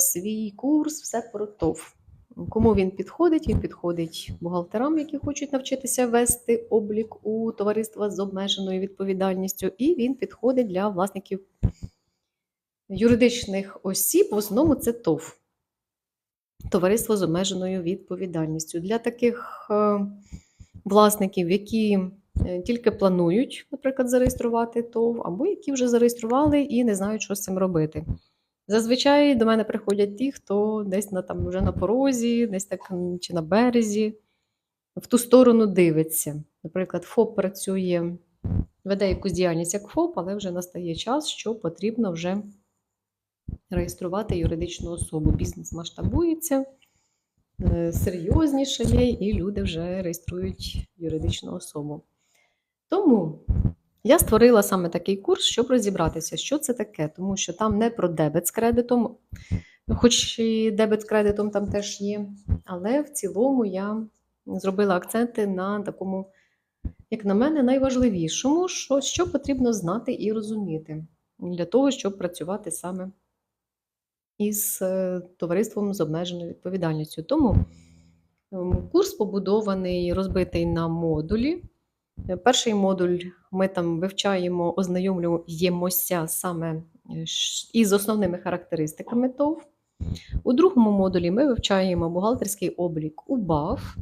свій курс все про ТОВ. Кому він підходить? Він підходить бухгалтерам, які хочуть навчитися вести облік у товариства з обмеженою відповідальністю, і він підходить для власників юридичних осіб. В основному це ТОВ. Товариство з обмеженою відповідальністю. Для таких е, власників, які е, тільки планують, наприклад, зареєструвати ТОВ, або які вже зареєстрували і не знають, що з цим робити. Зазвичай до мене приходять ті, хто десь на там вже на порозі, десь так чи на березі, в ту сторону дивиться. Наприклад, ФОП працює, веде якусь діяльність як ФОП, але вже настає час, що потрібно вже реєструвати юридичну особу. Бізнес масштабується, е, серйознішає, і люди вже реєструють юридичну особу. Тому я створила саме такий курс, щоб розібратися, що це таке, тому що там не про дебет з кредитом, хоч і дебет з кредитом там теж є, але в цілому я зробила акценти на такому, як на мене, найважливішому, що, що потрібно знати і розуміти для того, щоб працювати саме із е, товариством з обмеженою відповідальністю. Тому ем, курс побудований, розбитий на модулі. Перший модуль ми там вивчаємо, ознайомлюємося саме е, із основними характеристиками ТОВ. У другому модулі ми вивчаємо бухгалтерський облік УБАВ.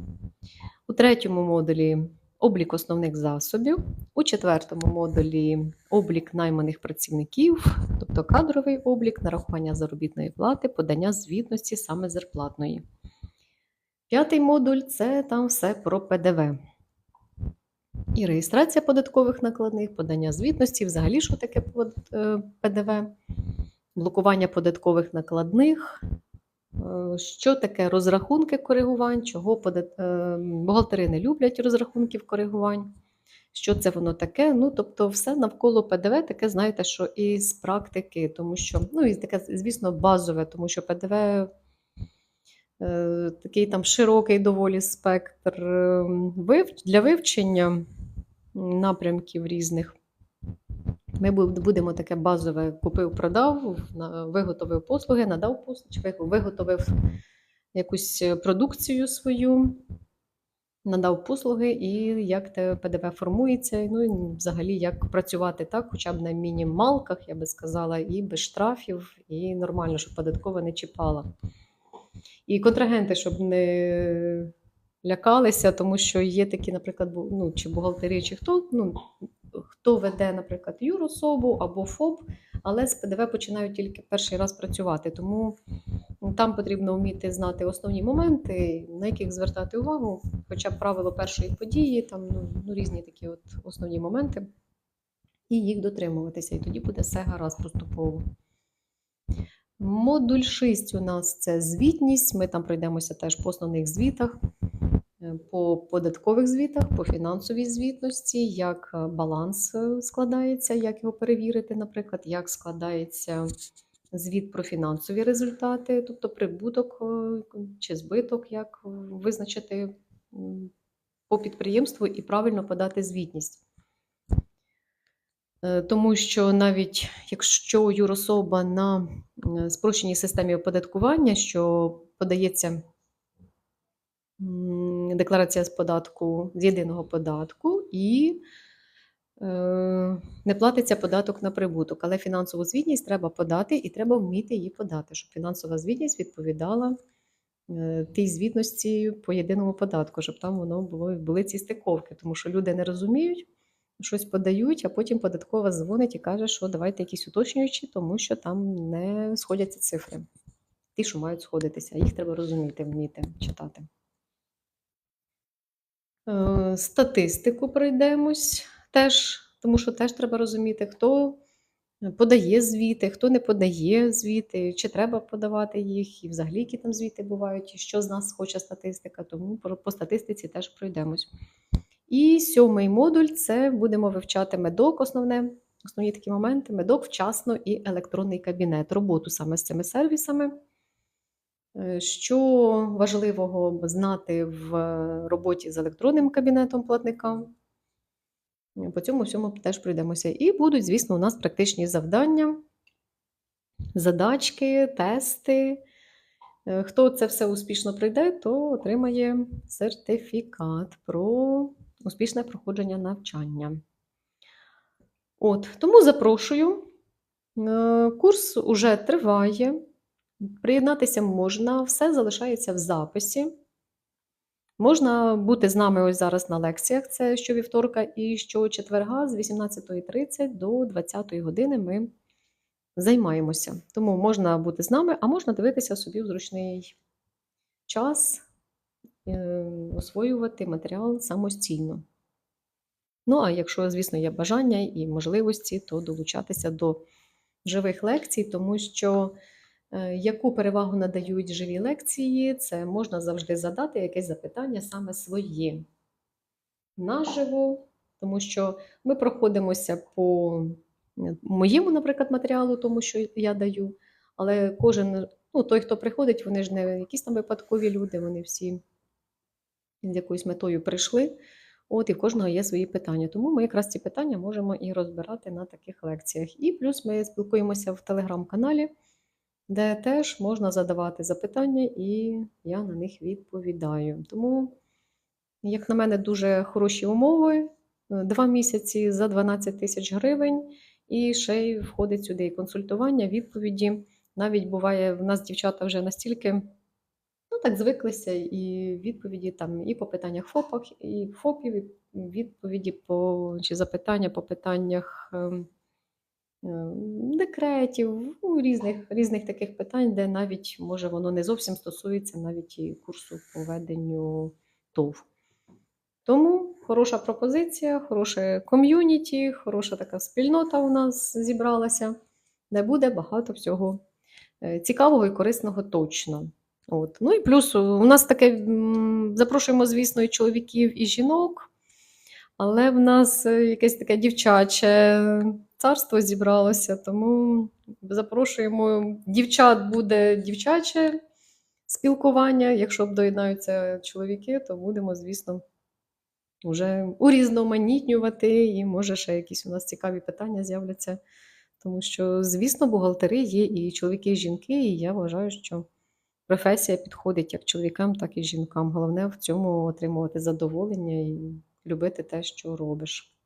У третьому модулі облік основних засобів. У четвертому модулі облік найманих працівників, тобто кадровий облік, нарахування заробітної плати, подання звітності саме зарплатної. П'ятий модуль це там все про ПДВ. І реєстрація податкових накладних, подання звітності, взагалі, що таке е, ПДВ, блокування податкових накладних, е, що таке розрахунки коригувань, чого подат... е, бухгалтери не люблять розрахунків коригувань, що це воно таке. Ну, тобто, все навколо ПДВ таке, знаєте, що і з практики, тому що, ну, і таке, звісно, базове, тому що ПДВ такий там широкий доволі спектр е, для вивчення напрямків різних. Ми будемо таке базове купив, продав, виготовив послуги, надав послуги, виготовив якусь е, продукцію свою, надав послуги, і як те ПДВ формується, ну і взагалі як працювати так, хоча б на мінімалках, я би сказала, і без штрафів, і нормально, щоб податкова не чіпала. І контрагенти, щоб не лякалися, тому що є такі, наприклад, ну, чи бухгалтери, чи хто, ну, хто веде, наприклад, юрособу або ФОП, але з ПДВ починають тільки перший раз працювати. Тому ну, там потрібно вміти знати основні моменти, на яких звертати увагу, хоча б правило першої події, там ну, ну, різні такі от основні моменти, і їх дотримуватися. І тоді буде все гаразд поступово. Модуль 6 у нас це звітність. Ми там пройдемося теж по основних звітах, е, по податкових звітах, по фінансовій звітності, як е, баланс е, складається, як його перевірити, наприклад, як складається звіт про фінансові результати, тобто прибуток чи збиток, як визначити по підприємству і правильно подати звітність. Е, Тому що навіть якщо юрособа на е, спрощеній системі оподаткування, що подається декларація з податку з єдиного податку і е, не платиться податок на прибуток, але фінансову звітність треба подати і треба вміти її подати, щоб фінансова звітність відповідала тій звітності по єдиному податку, щоб там воно було були ці стиковки, тому що люди не розуміють щось подають, а потім податкова дзвонить і каже, що давайте якісь уточнюючі, тому що там не сходяться цифри. Ті, що мають сходитися, їх треба розуміти, вміти читати. Е, Статистику пройдемось теж, тому що теж треба розуміти, хто подає звіти, хто не подає звіти, чи треба подавати їх, і взагалі які там звіти бувають, і що з нас хоче статистика, тому по статистиці теж пройдемось. І сьомий модуль це будемо вивчати медок, основне, основні такі моменти: медок вчасно і електронний кабінет, роботу саме з цими сервісами. Е, Що важливого знати в роботі з електронним кабінетом платника? По цьому всьому теж пройдемося. І будуть, звісно, у нас практичні завдання, задачки, тести, Е, Хто це все успішно пройде, то отримає сертифікат про успішне проходження навчання. От, тому запрошую. Е, Курс уже триває. Приєднатися можна, все залишається в записі. Можна бути з нами ось зараз на лекціях, це щовівторка і щочетверга з 18.30 до 20.00 години ми займаємося. Тому можна бути з нами, а можна дивитися собі в зручний час, освоювати матеріал самостійно. Ну, а якщо, звісно, є бажання і можливості, то долучатися до живих лекцій, тому що е, яку перевагу надають живі лекції, це можна завжди задати якесь запитання саме своє наживо, тому що ми проходимося по е, моєму, наприклад, матеріалу, тому що я даю, але кожен, ну, той, хто приходить, вони ж не якісь там випадкові люди, вони всі з якоюсь метою прийшли. От і в кожного є свої питання. Тому ми якраз ці питання можемо і розбирати на таких лекціях. І плюс ми спілкуємося в телеграм-каналі, де теж можна задавати запитання, і я на них відповідаю. Тому, як на мене, дуже хороші умови. Два місяці за 12 тисяч гривень, і ще й входить сюди і консультування, відповіді. Навіть буває, в нас дівчата вже настільки так звиклися, і відповіді там і по питаннях ФОПах, і ФОПів, і відповіді по чи запитання по питаннях ем, ем, декретів, ну, різних, різних таких питань, де навіть може воно не зовсім стосується навіть і курсу по веденню ТОВ. Тому хороша пропозиція, хороше ком'юніті, хороша така спільнота у нас зібралася, де буде багато всього е, цікавого і корисного точно. От. Ну і плюс у нас таке запрошуємо, звісно, і чоловіків, і жінок, але в нас е, якесь таке дівчаче царство зібралося, тому запрошуємо дівчат буде дівчаче спілкування. Якщо доєднаються чоловіки, то будемо, звісно, вже урізноманітнювати, і може ще якісь у нас цікаві питання з'являться. Тому що, звісно, бухгалтери є і чоловіки, і жінки, і я вважаю, що професія підходить як чоловікам, так і жінкам. Головне в цьому отримувати задоволення і любити те, що робиш.